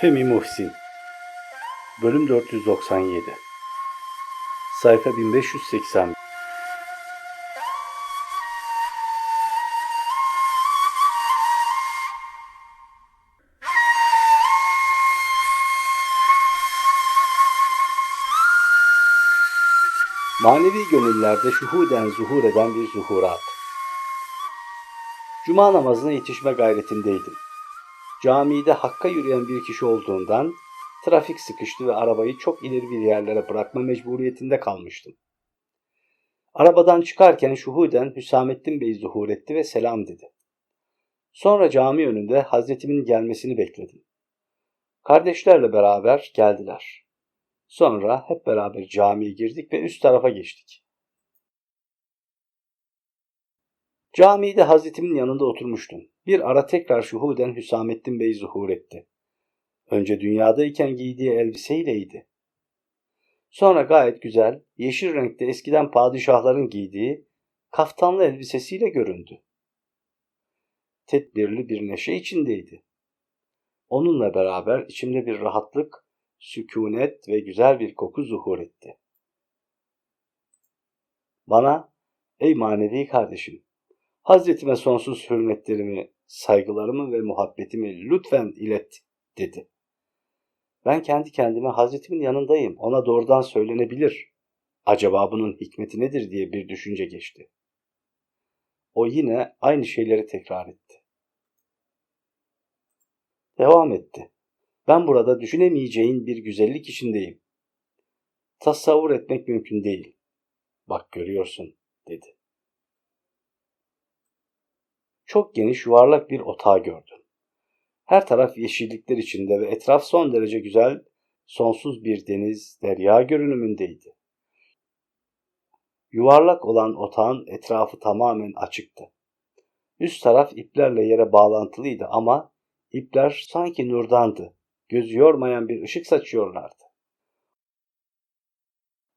Femi Muhsin Bölüm 497 Sayfa 1580 Manevi gönüllerde şuhuden zuhur eden bir zuhurat. Cuma namazına yetişme gayretindeydim. Camide Hakk'a yürüyen bir kişi olduğundan trafik sıkıştı ve arabayı çok ileri bir yerlere bırakma mecburiyetinde kalmıştım. Arabadan çıkarken şuhuden Hüsamettin Bey zuhur etti ve selam dedi. Sonra cami önünde Hazretimin gelmesini bekledim. Kardeşlerle beraber geldiler. Sonra hep beraber camiye girdik ve üst tarafa geçtik. Camide Hazretimin yanında oturmuştum. Bir ara tekrar şuhuden Hüsamettin Bey zuhur etti. Önce dünyadayken giydiği elbiseyleydi. Sonra gayet güzel, yeşil renkte eskiden padişahların giydiği kaftanlı elbisesiyle göründü. Tedbirli bir neşe içindeydi. Onunla beraber içimde bir rahatlık, sükunet ve güzel bir koku zuhur etti. Bana, ey manevi kardeşim, Hazretime sonsuz hürmetlerimi, saygılarımı ve muhabbetimi lütfen ilet dedi. Ben kendi kendime Hazretimin yanındayım. Ona doğrudan söylenebilir. Acaba bunun hikmeti nedir diye bir düşünce geçti. O yine aynı şeyleri tekrar etti. Devam etti. Ben burada düşünemeyeceğin bir güzellik içindeyim. Tasavvur etmek mümkün değil. Bak görüyorsun dedi çok geniş yuvarlak bir otağı gördüm. Her taraf yeşillikler içinde ve etraf son derece güzel, sonsuz bir deniz, derya görünümündeydi. Yuvarlak olan otağın etrafı tamamen açıktı. Üst taraf iplerle yere bağlantılıydı ama ipler sanki nurdandı. Gözü yormayan bir ışık saçıyorlardı.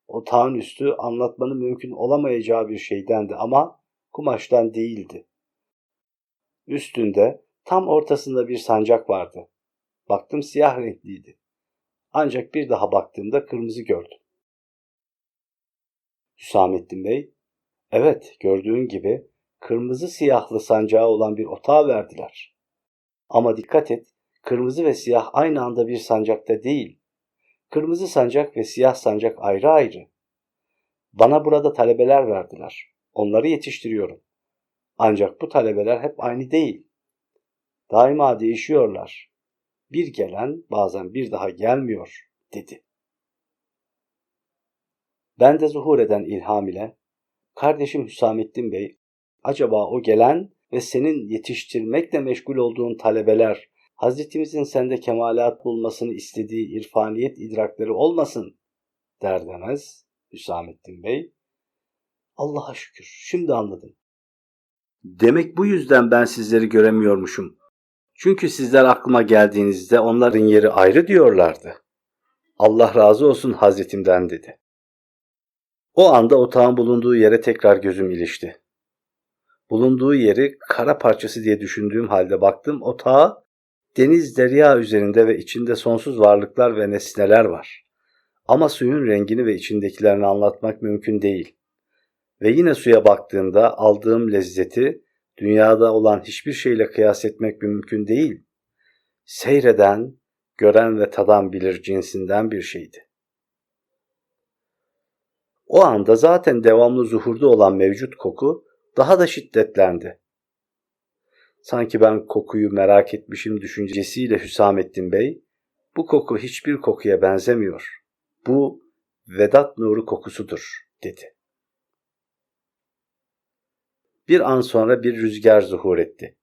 Otağın üstü anlatmanın mümkün olamayacağı bir şeydendi ama kumaştan değildi. Üstünde tam ortasında bir sancak vardı. Baktım siyah renkliydi. Ancak bir daha baktığımda kırmızı gördüm. Hüsamettin Bey, evet gördüğün gibi kırmızı siyahlı sancağı olan bir otağı verdiler. Ama dikkat et, kırmızı ve siyah aynı anda bir sancakta değil. Kırmızı sancak ve siyah sancak ayrı ayrı. Bana burada talebeler verdiler. Onları yetiştiriyorum. Ancak bu talebeler hep aynı değil. Daima değişiyorlar. Bir gelen bazen bir daha gelmiyor dedi. Ben de zuhur eden ilham ile kardeşim Hüsamettin Bey acaba o gelen ve senin yetiştirmekle meşgul olduğun talebeler Hazretimizin sende kemalat bulmasını istediği irfaniyet idrakları olmasın der demez Hüsamettin Bey. Allah'a şükür şimdi anladım. Demek bu yüzden ben sizleri göremiyormuşum. Çünkü sizler aklıma geldiğinizde onların yeri ayrı diyorlardı. Allah razı olsun Hazretimden dedi. O anda otağın bulunduğu yere tekrar gözüm ilişti. Bulunduğu yeri kara parçası diye düşündüğüm halde baktım otağa deniz derya üzerinde ve içinde sonsuz varlıklar ve nesneler var. Ama suyun rengini ve içindekilerini anlatmak mümkün değil. Ve yine suya baktığımda aldığım lezzeti dünyada olan hiçbir şeyle kıyas etmek mümkün değil. Seyreden, gören ve tadan bilir cinsinden bir şeydi. O anda zaten devamlı zuhurda olan mevcut koku daha da şiddetlendi. Sanki ben kokuyu merak etmişim düşüncesiyle Hüsamettin Bey, bu koku hiçbir kokuya benzemiyor. Bu Vedat nuru kokusudur, dedi. Bir an sonra bir rüzgar zuhur etti.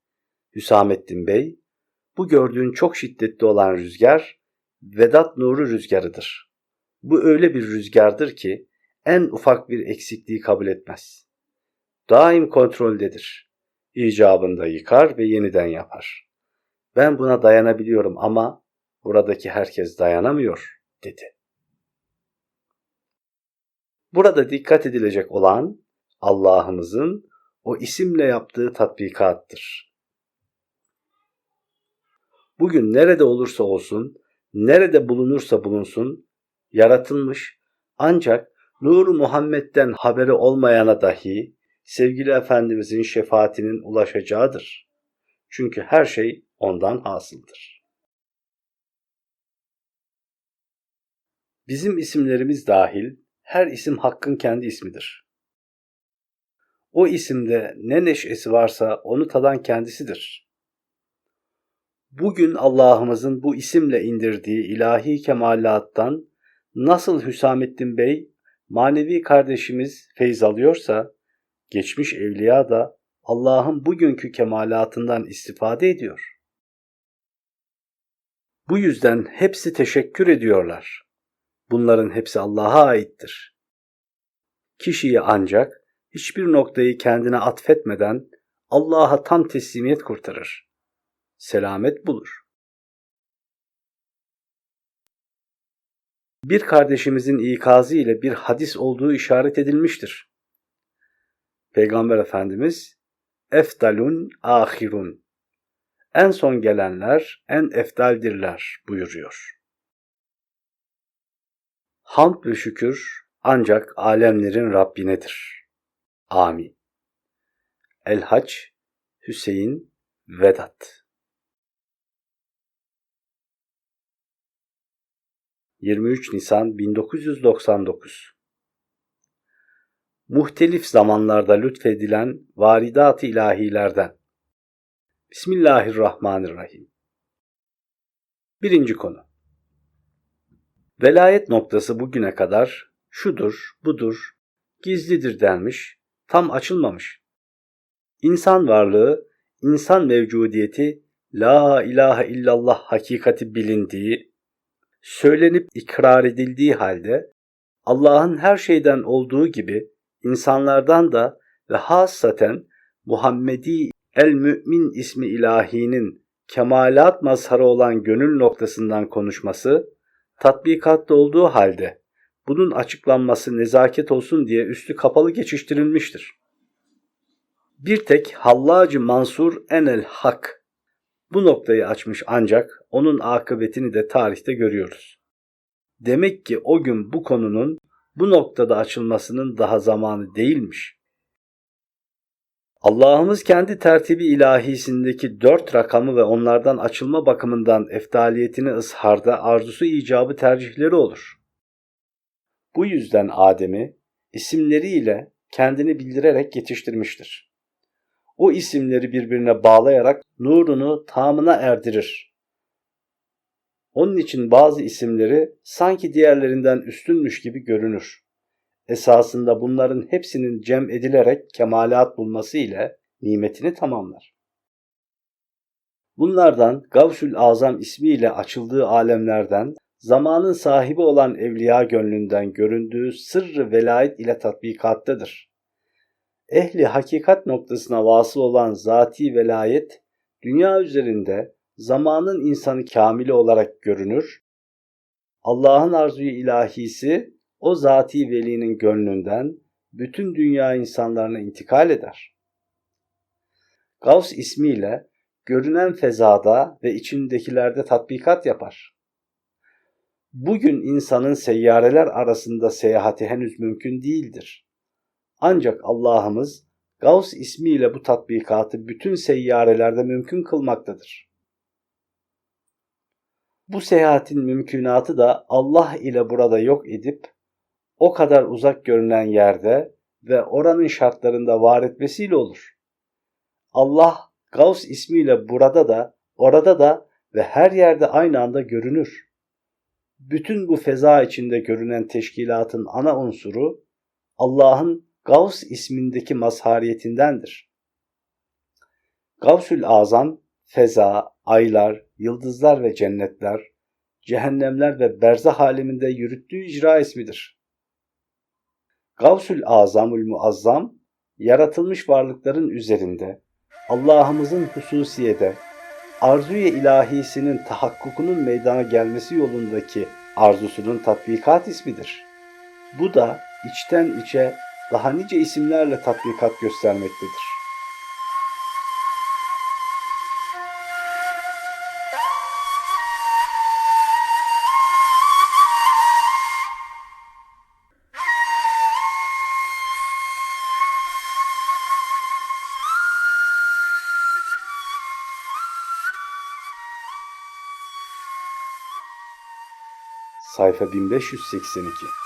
Hüsamettin Bey, bu gördüğün çok şiddetli olan rüzgar Vedat nuru rüzgarıdır. Bu öyle bir rüzgardır ki en ufak bir eksikliği kabul etmez. Daim kontroldedir. İcabında yıkar ve yeniden yapar. Ben buna dayanabiliyorum ama buradaki herkes dayanamıyor, dedi. Burada dikkat edilecek olan Allah'ımızın o isimle yaptığı tatbikattır. Bugün nerede olursa olsun nerede bulunursa bulunsun yaratılmış ancak Nur Muhammed'den haberi olmayana dahi sevgili Efendimizin şefaatinin ulaşacağıdır. Çünkü her şey ondan hasıldır. Bizim isimlerimiz dahil her isim hakkın kendi ismidir. O isimde ne neşesi varsa onu tadan kendisidir. Bugün Allah'ımızın bu isimle indirdiği ilahi kemalattan nasıl Hüsamettin Bey manevi kardeşimiz feyz alıyorsa geçmiş evliya da Allah'ın bugünkü kemalatından istifade ediyor. Bu yüzden hepsi teşekkür ediyorlar. Bunların hepsi Allah'a aittir. Kişiyi ancak hiçbir noktayı kendine atfetmeden Allah'a tam teslimiyet kurtarır. Selamet bulur. Bir kardeşimizin ikazı ile bir hadis olduğu işaret edilmiştir. Peygamber Efendimiz eftalun ahirun en son gelenler en eftaldirler buyuruyor. Hamd ve şükür ancak alemlerin Rabbinedir. Amin. El Hac Hüseyin Vedat. 23 Nisan 1999 Muhtelif zamanlarda lütfedilen varidat-ı ilahilerden. Bismillahirrahmanirrahim. Birinci konu. Velayet noktası bugüne kadar şudur, budur, gizlidir denmiş, tam açılmamış. İnsan varlığı, insan mevcudiyeti, la ilahe illallah hakikati bilindiği, söylenip ikrar edildiği halde Allah'ın her şeyden olduğu gibi insanlardan da ve hassaten Muhammedi el Mümin ismi ilahinin kemalat mazharı olan gönül noktasından konuşması tatbikatta olduğu halde bunun açıklanması nezaket olsun diye üstü kapalı geçiştirilmiştir. Bir tek Hallacı Mansur Enel Hak bu noktayı açmış ancak onun akıbetini de tarihte görüyoruz. Demek ki o gün bu konunun bu noktada açılmasının daha zamanı değilmiş. Allah'ımız kendi tertibi ilahisindeki dört rakamı ve onlardan açılma bakımından eftaliyetini ısharda arzusu icabı tercihleri olur. Bu yüzden Adem'i isimleriyle kendini bildirerek yetiştirmiştir. O isimleri birbirine bağlayarak nurunu tamına erdirir. Onun için bazı isimleri sanki diğerlerinden üstünmüş gibi görünür. Esasında bunların hepsinin cem edilerek kemalat bulması ile nimetini tamamlar. Bunlardan Gavsül Azam ismiyle açıldığı alemlerden zamanın sahibi olan evliya gönlünden göründüğü sırrı velayet ile tatbikattadır. Ehli hakikat noktasına vasıl olan zati velayet, dünya üzerinde zamanın insanı kamili olarak görünür. Allah'ın arzuyu ilahisi o zati velinin gönlünden bütün dünya insanlarına intikal eder. Gavs ismiyle görünen fezada ve içindekilerde tatbikat yapar. Bugün insanın seyyareler arasında seyahati henüz mümkün değildir. Ancak Allah'ımız Gavs ismiyle bu tatbikatı bütün seyyarelerde mümkün kılmaktadır. Bu seyahatin mümkünatı da Allah ile burada yok edip o kadar uzak görünen yerde ve oranın şartlarında var etmesiyle olur. Allah Gavs ismiyle burada da, orada da ve her yerde aynı anda görünür. Bütün bu feza içinde görünen teşkilatın ana unsuru Allah'ın Gavs ismindeki mazhariyetindendir. Gavsül Azam, feza, aylar, yıldızlar ve cennetler, cehennemler ve berzah aleminde yürüttüğü icra ismidir. Gavsül Azamül Muazzam, yaratılmış varlıkların üzerinde, Allah'ımızın hususiyede, arzuya ilahisinin tahakkukunun meydana gelmesi yolundaki arzusunun tatbikat ismidir. Bu da içten içe daha nice isimlerle tatbikat göstermektedir. Sayfa 1582